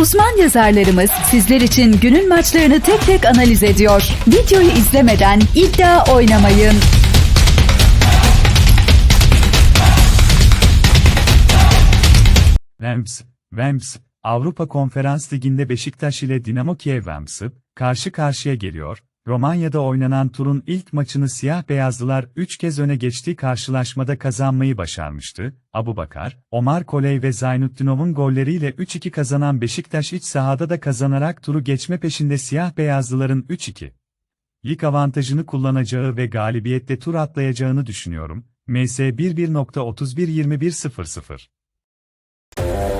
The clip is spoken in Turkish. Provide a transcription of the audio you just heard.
Uzman yazarlarımız sizler için günün maçlarını tek tek analiz ediyor. Videoyu izlemeden iddia oynamayın. Rams, Rams, Avrupa Konferans Ligi'nde Beşiktaş ile Dinamo Kiev Rams'ı karşı karşıya geliyor. Romanya'da oynanan turun ilk maçını siyah beyazlılar 3 kez öne geçtiği karşılaşmada kazanmayı başarmıştı. Abu Bakar, Omar Koley ve Zaynutdinov'un golleriyle 3-2 kazanan Beşiktaş iç sahada da kazanarak turu geçme peşinde siyah beyazlıların 3-2 lig avantajını kullanacağı ve galibiyette tur atlayacağını düşünüyorum. MS 11.31-21.00